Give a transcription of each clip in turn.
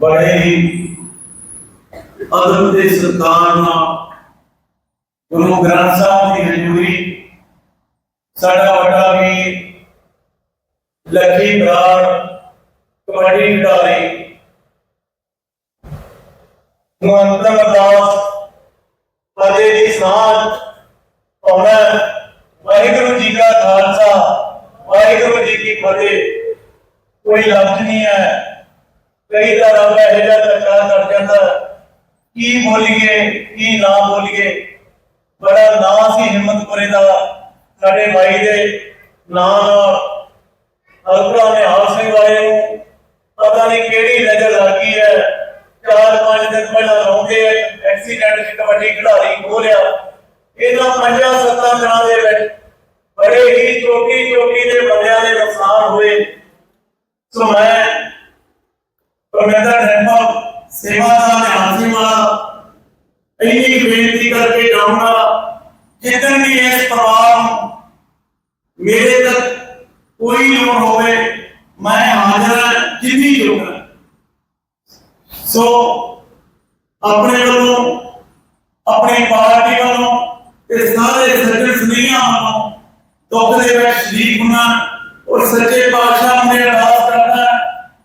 ਬੜੇ ਹੀ। ਅਦਬ ਦੇ ਸਤਿਕਾਰ ਨਾਲ ਗੁਰੂ ਗ੍ਰੰਥ ਸਾਹਿਬ ਦੀ ਹਜ਼ੂਰੀ। ਸਾਡਾ ਵੱਡਾ ਵੀ ਲੱਖੀ ਬਰਾੜ, ਕਬੱਡੀ ਖਿਡਾਰੀ। ਮਹੰਤਮ ਅਰਦਾਸ ਪਦੇ ਦੀ ਸਾਥ ਪਾਉਣਾ ਵਾਹਿਗੁਰੂ ਜੀ ਕਾ ਖਾਲਸਾ, ਵਾਹਿਗੁਰੂ ਜੀ ਕੀ ਫਤਿਹ। ਕੋਈ ਲਫ਼ਜ਼ ਨਹੀਂ ਹੈ। ਕਈ ਦਾ ਰੱਬ ਇਹ ਜਿਹਾ ਧੱਕਾ ਕਰ ਜਾਂਦਾ। ਕੀ ਬੋਲੀਏ, ਕੀ ਨਾ ਬੋਲੀਏ। ਬੜਾ ਨਾਂ ਸੀ ਹਿੰਮਤਪੁਰੇ ਦਾ ਸਾਡੇ ਭਾਈ ਦੇ ਨਾਂ ਨਾਲ। ਹਲਕਾ ਨਿਹਾਲ ਸਿੰਘ ਵਾਲੇ ਨੂੰ ਪਤਾ ਨਹੀਂ ਕਿਹੜੀ ਨਜ਼ਰ ਲੱਗੀ ਹੈ। ਚਾਰ ਪੰਜ ਦਿਨ ਪਹਿਲਾਂ ਰੋਂਦੇ ਐਕਸੀਡੈਂਟ ਚ ਕਬੱਡੀ ਖਿਡਾਰੀ ਖੋਲਿਆ। ਇਹਨਾਂ ਪੰਜਾਂ ਸੱਤਾਂ ਦਿਨਾਂ ਦੇ ਵਿੱਚ ਬੜੇ ਹੀ ਚੋਟੀ ਚੋਟੀ ਦੇ ਬੰਦਿਆਂ ਦੇ ਨੁਕਸਾਨ ਹੋਏ। ਸੋ ਮੈਂ ਪਰਮੇਂਦਰ ਰਹਿਮਾ, ਸੇਵਾ ਦਾ ਧਿਆਨ ਵਾਲਾ। ਇੰਨੀ ਬੇਨਤੀ ਕਰਕੇ ਜਾਊਂਗਾ ਜਿੱਦਣ ਵੀ ਇਸ ਪਰਿਵਾਰ ਨੂੰ ਮੇਰੇ ਤੱਕ ਕੋਈ ਲੋੜ ਹੋਵੇ, ਮੈਂ ਹਾਜ਼ਰ ਜਿੰਨੀ ਲੋੜ ਸੋ, ਆਪਣੇ ਵੱਲੋਂ, ਆਪਣੀ ਪਾਰਟੀ ਵੱਲੋਂ ਤੇ ਸਾਰੇ ਸੱਜਣ ਸੁਨੀਆਂ ਵੱਲੋਂ ਦੁੱਖ ਦੇ ਵਿੱਚ ਸ਼ਰੀਕ ਹੋਣਾ ਔਰ ਸੱਚੇ ਪਾਤਸ਼ਾਹ ਨੂੰ ਅਰਦਾਸ ਕਰਦਾ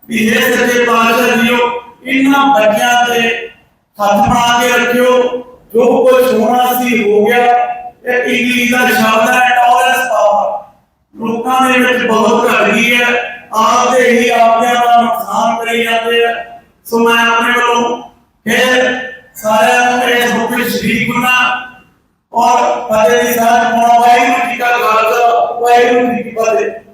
ਵੀ ਇਹ ਸੱਚੇ ਪਾਤਸ਼ਾਹ ਜੀਓ ਇਹਨਾਂ ਬੱਚਿਆਂ ਤੇ ਹੱਥ ਬਣਾ ਕੇ ਰੱਖਿਓ। ਜੋ ਕੁਝ ਹੋਣਾ ਸੀ ਹੋ ਗਿਆ। ਇਹ ਇੰਗਲਿਸ਼ ਦਾ ਸ਼ਬਦ ਹੈ, ਟੋਲਰੈਂਸ ਪਾਵਰ। ਲੋਕਾਂ ਦੇ ਵਿੱਚ ਬਹੁਤ ਘਟ ਗਈ ਹੈ। ਆਪਦੇ ਹੀ ਆਪਦਿਆਂ ਦਾ ਨੁਕਸਾਨ ਕਰੀ ਜਾਂਦੇ ਆ। ਸੋ ਮੈਂ ਆਪਣੇ ਵੱਲੋਂ ਫਿਰ ਸਾਰਿਆਂ ਨੂੰ ਇਸ ਦੁੱਖ ਵਿੱਚ ਸ਼ਰੀਕ ਹੋਣਾ ਔਰ ਫਤਿਹ ਦੀ ਸਾਂਝ ਪਾਉਣਾ ਵਾਹਿਗੁਰੂ ਜੀ ਕਾ ਖਾਲਸਾ, ਵਾਹਿਗੁਰੂ ਜੀ ਕੀ ਫਤਿਹ।